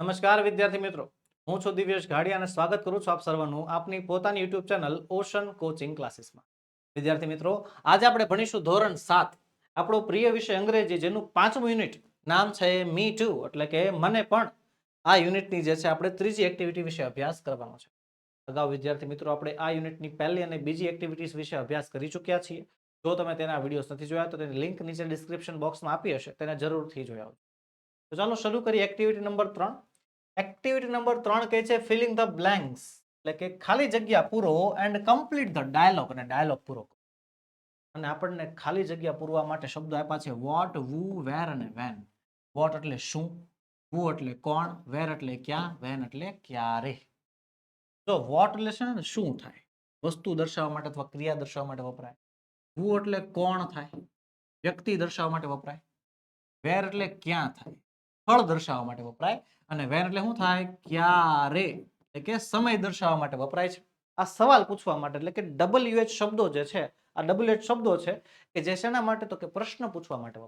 નમસ્કાર વિદ્યાર્થી મિત્રો. હું છું દિવ્યેશ ઘાડિયા અને સ્વાગત કરું છું આપ સર્વનું આપની પોતાની યુટ્યુબ ચેનલ ઓશન કોચિંગ ક્લાસીસમાં. વિદ્યાર્થી મિત્રો, આજે આપણે ભણીશું ધોરણ સાત. આપણો પ્રિય વિષય અંગ્રેજી, જેનું પાંચમું યુનિટ નામ છે મી ટુ એટલે કે મને પણ. આ યુનિટની જે છે, આપણે ત્રીજી એક્ટિવિટી વિશે અભ્યાસ કરવાનો છે. અગાઉ વિદ્યાર્થી મિત્રો, આપણે આ યુનિટની પહેલી અને બીજી એક્ટિવિટીઝ વિશે અભ્યાસ કરી ચૂક્યા છીએ. જો તમે તેના વિડીયોઝ નથી જોયા, તો તેની લિંક નીચે ડિસ્ક્રિપ્શન બોક્સમાં આપી હશે, તેને જરૂરથી જોયા. તો ચાલો શરૂ કરીએ એક્ટિવિટી નંબર ત્રણ. એક્ટિવિટી નંબર ત્રણ કહે છે ફિલિંગ ધ બ્લેન્ક્સ એટલે કે ખાલી જગ્યા પૂરો એન્ડ કમ્પ્લીટ ધ ડાયલોગ અને ડાયલોગ પૂરો અને આપણને ખાલી જગ્યા પૂરવા માટે શબ્દો આપ્યા છે વોટ વુ વેર અને વેન વોટ એટલે શું? વુ એટલે કોણ? વેર એટલે ક્યાં? વેન એટલે ક્યારે? તો વોટ એટલે છે ને, શું થાય? વસ્તુ દર્શાવવા માટે અથવા ક્રિયા દર્શાવવા માટે વપરાય. વુ એટલે કોણ થાય? વ્યક્તિ દર્શાવવા માટે વપરાય. વેર એટલે ક્યાં થાય? ફળ દર્શાવવા માટે વપરાય અને વેન એટલે શું થાય? ક્યારે? એટલે કે સમય દર્શાવવા માટે વપરાય છે. આ સવાલ પૂછવા માટે એટલે કે ડબલ્યુ એચ શબ્દો જે છે, આ ડબલ એચ શબ્દો છે કે જે શેના માટે? તો કે પ્રશ્ન પૂછવા માટે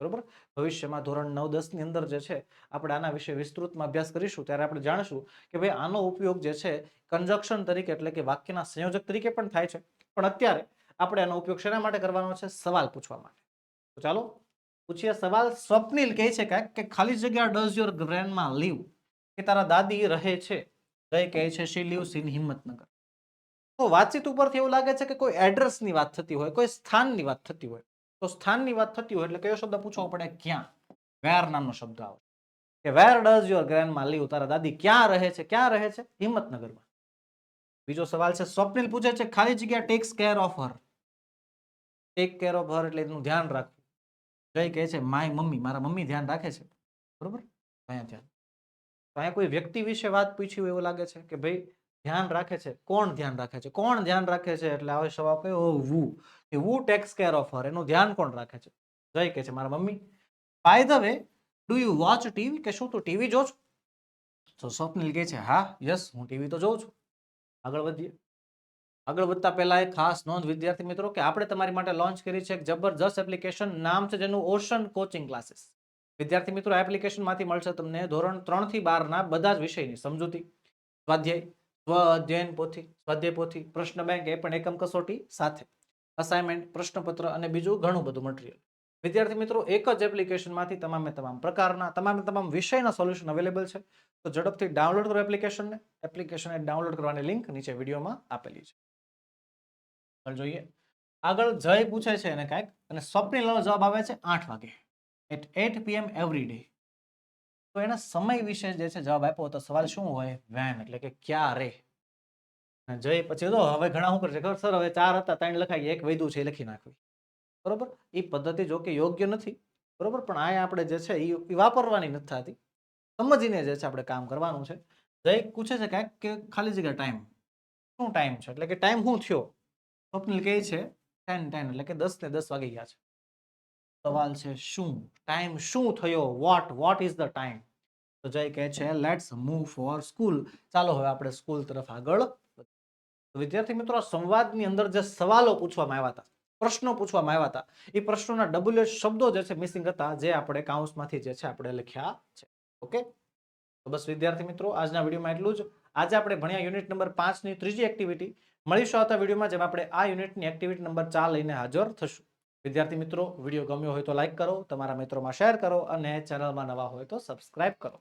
બરોબર? ભવિષ્યમાં ધોરણ નવ, દસની અંદર જે છે, આપણે આના વિશે વિસ્તૃતમાં અભ્યાસ કરીશું. ત્યારે આપણે જાણીશું કે ભાઈ આનો ઉપયોગ જે છે કન્જક્શન તરીકે એટલે કે વાક્યના સંયોજક તરીકે પણ થાય છે. પણ અત્યારે આપણે આનો ઉપયોગ શેના માટે કરવાનો છે? સવાલ પૂછવા માટે. તો ચાલો પૂછીએ સવાલ સ્વપ્નિલ કહે છે કાંઈક કે ખાલી જગ્યા ડઝ યોર ગ્રેન્ડમાં લીવ કે તારા દાદી રહે છે? જય કહે છે શી લીવ્સ ઇન હિંમતનગર. તો વાતચીત ઉપરથી એવું લાગે છે કે કોઈ એડ્રેસની વાત થતી હોય, કોઈ સ્થાનની વાત થતી હોય. તો સ્થાનની વાત થતી હોય એટલે કયો શબ્દ પૂછવો પડે? ક્યાં? વેર નામનો શબ્દ આવે કે where does your grandma live તારા દાદી ક્યાં રહે છે? ક્યાં રહે છે? હિંમતનગરમાં. બીજો સવાલ છે, સ્વપ્નિલ પૂછે છે, ખાલી જગ્યા takes care of her take care of her એટલે એનું ધ્યાન રાખવું. જય કહે છે, માય મમ્મી, મારા મમ્મી ધ્યાન રાખે છે. બરોબર? અહીંયા ધ્યાન. તો અહીંયા કોઈ વ્યક્તિ વિશે વાત પૂછી હોય એવું લાગે છે કે ભાઈ ધ્યાન રાખે છે? કોણ ધ્યાન રાખે છે? કોણ ધ્યાન રાખે છે? એટલે આવે સવાલ કયો? વુ. કે who takes care of her એનું ધ્યાન કોણ રાખે છે? જય કહે છે, મારા mummy by the way do you watch TV કે શું તું ટીવી જો છો? તો સ્વપ્નિલ કહે છે, હા યસ હું ટીવી તો જોઉં છું. આગળ વધીએ. આગળ વધતા પહેલા એક ખાસ નોંધ, વિદ્યાર્થી મિત્રો, કે આપણે તમારી માટે લોન્ચ કરી છે એક જબરજસ્ત એપ્લિકેશન નામ છે જેનું ઓશન કોચિંગ ક્લાસીસ વિદ્યાર્થી મિત્રો એપ્લિકેશનમાંથી મળશે તમને ધોરણ ત્રણથી બાર બધા જ વિષયની સમજૂતી, સ્વાધ્યાય સ્વ અધ્યયન પોથી, સ્વાધ્યાય પોથી, પ્રશ્ન બેંક, એ પણ એકમ કસોટી સાથે અસાઇનમેન્ટ પ્રશ્નપત્ર અને બીજું ઘણું બધું મટીરિયલ વિદ્યાર્થી મિત્રો, એક જ એપ્લિકેશનમાંથી તમામે તમામ પ્રકારના, તમામે તમામ વિષયના સોલ્યુશન અવેલેબલ છે. તો ઝડપથી ડાઉનલોડ કરો એપ્લિકેશનને એપ્લિકેશનને ડાઉનલોડ કરવાની લિંક નીચે વિડીયોમાં આપેલી છે. આગળ જોઈએ. આગળ જય પૂછે છે એને કાંઈક, અને સ્વપ્નિલનો જવાબ આવે છે આઠ વાગે. At eight PM every day તો એના સમય વિશે જે છે જવાબ આપ્યો તો સવાલ શું હોય? વેન એટલે કે ક્યારે જય પછી તો હવે ઘણા શું કરશે? ખબર સર, હવે ચાર હતા, ત્રણ લખાય એક વૈદું છે, એ લખી નાખવી. બરોબર? એ પદ્ધતિ જો કે યોગ્ય નથી. બરોબર? પણ આ આપણે જે છે એ વાપરવાની નથી થતી. સમજીને જે છે આપણે કામ કરવાનું છે. જય પૂછે છે કાંઈક કે ખાલી જગ્યા ટાઈમ શું ટાઈમ છે? એટલે કે ટાઈમ શું થયો? સ્વપ્નિલ કહે છે, ટેન ટેન એટલે કે દસ ને દસ વાગી ગયા છે. સવાલ છે, શું? ટાઈમ શું થયો? What? What is the time? તો જય કહે છે, લેટ્સ મૂવ ફોર સ્કૂલ. ચાલો હવે આપણે સ્કૂલ તરફ આગળ વિદ્યાર્થી મિત્રો સંવાદની અંદર જે સવાલો પૂછવામાં આવ્યા હતા, પ્રશ્નો પૂછવામાં આવ્યા હતા, એ પ્રશ્નોના ડબલ્યુ શબ્દો જે છે મિસિંગ હતા, જે આપણે કાઉન્સમાંથી જે છે, આપણે લખ્યા છે. ઓકે તો બસ વિદ્યાર્થી મિત્રો, આજના વિડીયોમાં એટલું જ. આજે આપણે ભણ્યા યુનિટ નંબર પાંચની ત્રીજી એક્ટિવિટી મળીશું આવતા વિડીયોમાં જેમાં આપણે આ યુનિટની એક્ટિવિટી નંબર ચાર લઈને હાજર થશું. વિદ્યાર્થી મિત્રો વીડિયો ગમ્યો હોય તો લાઇક કરો, તમારા મિત્રોમાં શેર કરો અને ચેનલમાં નવા હોય તો સબસ્ક્રાઇબ કરો.